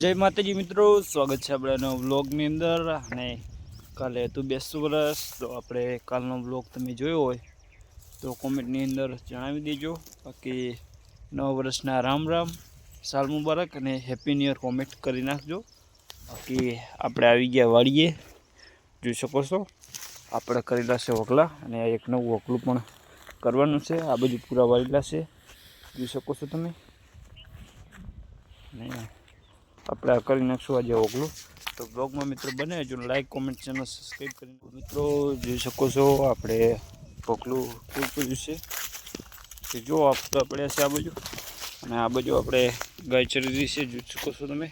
જય માતાજી મિત્રો, સ્વાગત છે આપણાનો વ્લોગની અંદર. અને કાલે હતું બેસતું વરસ, તો આપણે કાલનો વ્લોગ તમે જોયો હોય તો કોમેન્ટની અંદર જણાવી દેજો. બાકી નવા વર્ષના રામ રામ, સાલ મુબારક અને હેપી ન્યુ યર કોમેન્ટ કરી નાખજો. બાકી આપણે આવી ગયા વાડીએ, જોઈ શકો છો. આપણે કરેલા છે વકલા અને એક નવું વકલું પણ કરવાનું છે. આ બધું પૂરા વાળેલા છે. જોઈ શકો છો તમે. ને આપણે આ કરી નાખશું આજે ઓગલું તો બ્લોગમાં મિત્રો બને જો લાઈક કોમેન્ટ ચેનલ સબસ્ક્રાઈબ કરીને મિત્રો, જોઈ શકો છો, આપણે ઓગલું ફૂલ કર્યું છે. કે જો આપણે છે આ બાજુ. અને આ બાજુ આપણે ગાય ચરી છે, જોઈ શકો છો તમે.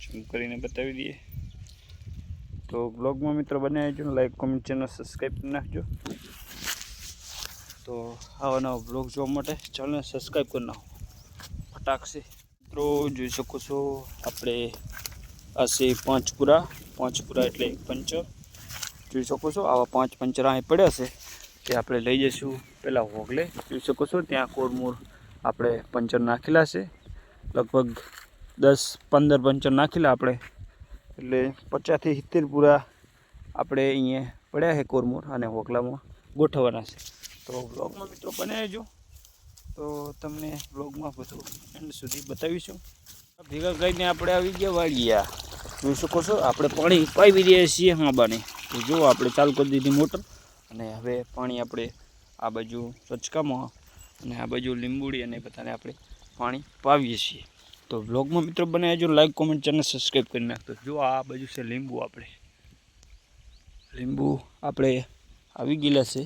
ઝૂમ કરીને બતાવી દઈએ. તો બ્લોગમાં મિત્રો બને જો લાઈક કોમેન્ટ ચેનલ સબસ્ક્રાઈબ કરી નાખજો. તો આવા નવા બ્લોગ જોવા માટે ચેનલ સબસ્ક્રાઈબ કરી નાખો. ફટાકશે મિત્રો, જોઈ શકો છો, આપણે આ છે પાંચપુરા એટલે એક પંચર. જોઈ શકો છો, આવા પાંચ પંચર અહીં પડ્યા છે, તે આપણે લઈ જઈશું પહેલાં હોગલે જોઈ શકો છો, ત્યાં કોરમૂર આપણે પંચર નાખેલા છે. લગભગ દસ પંદર પંચર નાખેલા આપણે. એટલે પચાસથી સિત્તેર પૂરા આપણે અહીંયા પડ્યા છે કોરમૂર અને હોગલામાં ગોઠવવાના છે. તો બ્લોગમાં મિત્રો બનાવજો તો તમને બ્લોગમાં બધું એન્ડ સુધી બતાવીશું. ભેગા કરીને આપણે આવી ગયા વાળીયા જોઈ શકો છો, આપણે પાણી પાવી રહ્યા છીએ હા બાને તો જો આપણે ચાલુ કરી દીધી મોટર અને હવે પાણી આપણે આ બાજુ રચકામાં અને આ બાજુ લીંબુડી અને બધાને આપણે પાણી પાવીએ છીએ. તો બ્લોગમાં મિત્રો બનાવજો લાઈક કોમેન્ટ ચેનલ સબસ્ક્રાઈબ કરી નાખતો જો આ બાજુ છે લીંબુ આપણે. લીંબુ આપણે આવી ગયેલા છે.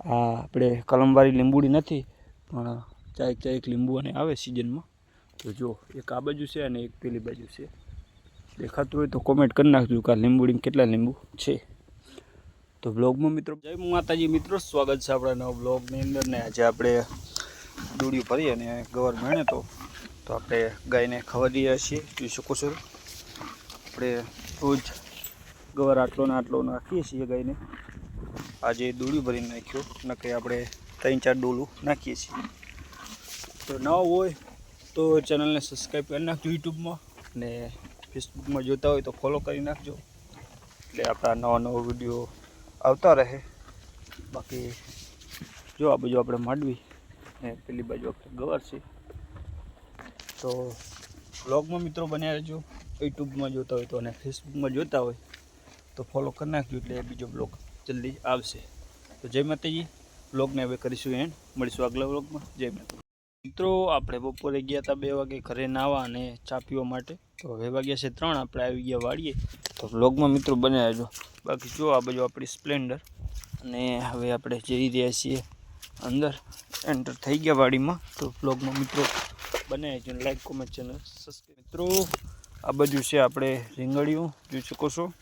આ આપણે કલમવાળી લીંબુડી નથી પણ ક્યાંક ક્યાંક લીંબુ અને આવે સિઝનમાં. તો જો, એક આ બાજુ છે અને એક પેલી બાજુ છે. દેખાતું હોય તો કોમેન્ટ કરી નાખજો કે આ લીંબુડીમાં કેટલા લીંબુ છે. તો બ્લોગમાં મિત્રો, જય માતાજી. મિત્રો, સ્વાગત છે આપણા નવા બ્લોગની અંદર ને આજે આપણે દૂડી ભરી અને ગવર મેણે તો તો આપણે ગાયને ખવા દઈએ છીએ. જોઈ શકો છો. આપણે રોજ ગવર આટલો ને આટલો નાખીએ છીએ ગાયને. આજે દૂડિયું ભરીને નાખ્યો. નકે આપણે ત્રણ ચાર ડોલું નાખીએ છીએ. તો ન હોય તો ચેનલને સબસ્ક્રાઈબ કરી નાખજો યુટ્યુબમાં અને ફેસબુકમાં જોતા હોય તો ફોલો કરી નાખજો. એટલે આપણા નવા નવા વીડિયો આવતા રહે. બાકી જો આ બાજુ આપણે માંડવી ને પેલી બાજુ આપણે ગવાર છે. તો બ્લોગમાં મિત્રો બન્યા રહેજો. યુટ્યુબમાં જોતા હોય તો અને ફેસબુકમાં જોતા હોય તો ફોલો કરી નાખજો એટલે બીજો બ્લોગ જલ્દી આવશે. તો જય માતાજી. બ્લોગને હવે કરીશું એન્ડ મળીશું આગલા વ્લોગમાં જય માતા મિત્રો, આપણે બપોરે ગયા હતા બે વાગે ઘરે નાવા અને ચા પીવા માટે. તો હવે વાગ્યા છે ત્રણ, આપણે આવી ગયા વાળીએ તો વ્લોગમાં મિત્રો બને જો. બાકી જો આ બાજુ આપણી સ્પ્લેન્ડર અને હવે આપણે જઈ રહ્યા છીએ અંદર. એન્ટર થઈ ગયા વાડીમાં. તો વ્લોગમાં મિત્રો બને રહેજો લાઈક કોમેન્ટ ચેનલ સબસ્ક્રાઈબ મિત્રો, આ બાજુ છે આપણે રીંગણીઓ. જોઈ શકો છો.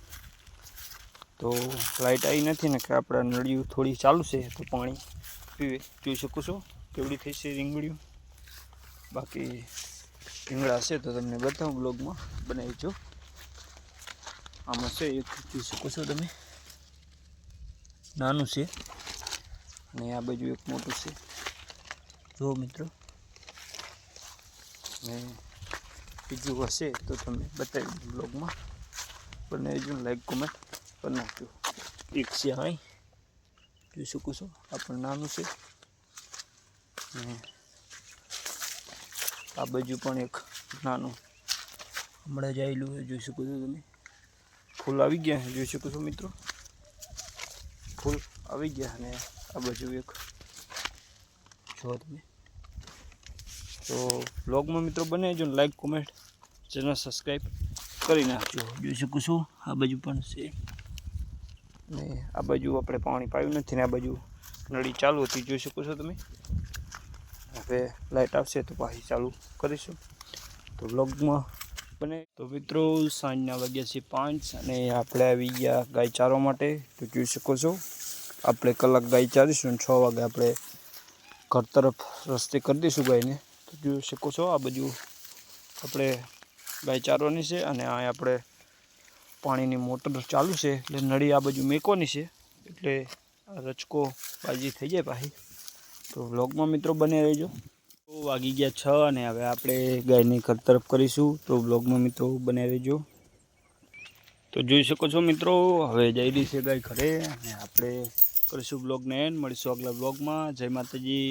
તો લાઇટ આવી નથી ને કે આપણે નળિયું થોડી ચાલુ છે તો પાણી પીવે. જોઈ શકો છો કેવડી થઈ છે રીંગણીઓ. બાકી રીંગણા હશે તો તમને બતાવું બ્લોગમાં. બનાવી જો. આમાં છે એક, જોઈ શકો છો તમે. નાનું છે. અને આ બાજુ એક મોટું છે. જો મિત્રો. ને બીજું હશે તો તમને બતાવી બ્લોગમાં. બનાવી જો લાઈક કોમેન્ટ કરી નાખજો એક છે અહીં જોઈ શકું છું, આ નાનું છે. ને આ બાજુ પણ એક નાનું હમણાં જ આવેલું જોઈ શકો છો તમે. ફૂલ આવી ગયા જોઈ શકો છો મિત્રો. ફૂલ આવી ગયા અને આ બાજુ એક. જો તમે. તો બ્લોગમાં મિત્રો બને જો લાઈક કોમેન્ટ ચેનલ સબસ્ક્રાઈબ કરી નાખજો. જોઈ શકું છું, આ બાજુ પણ છે. ને આ બાજુ આપણે પાણી પાયું નથી ને આ બાજુ નળી ચાલુ હતી. જોઈ શકો છો તમે? હવે લાઇટ આવશે તો પાછી ચાલુ કરીશું. તો બ્લોગમાં બને. તો મિત્રો, સાંજના વાગ્યા છે પાંચ અને આપણે આવી ગયા ગાય ચારવા માટે. તો જોઈ શકો છો, આપણે કલાક ગાય ચારીશું છ વાગે આપણે ઘર તરફ રસ્તે કરી દઈશું ગાયને. તો જોઈ શકો છો, આ બાજુ આપણે ગાય ચારવાની છે અને આ આપણે પાણીની મોટર ચાલુ છે, એટલે નળી આ બાજુ મેકવાની છે, એટલે રચકો બાજી થઈ જાય પાછી. તો વ્લોગમાં મિત્રો બને રહેજો. તો વાગી ગયા છ અને હવે આપણે ગાયની ઘર તરફ કરીશું. તો બ્લોગમાં મિત્રો બને રહેજો. તો જોઈ શકો છો મિત્રો, હવે જઈ રહી છે ગાય ઘરે અને આપણે કરીશું બ્લોગને એન્ડ મળીશું આગલા બ્લોગમાં જય માતાજી.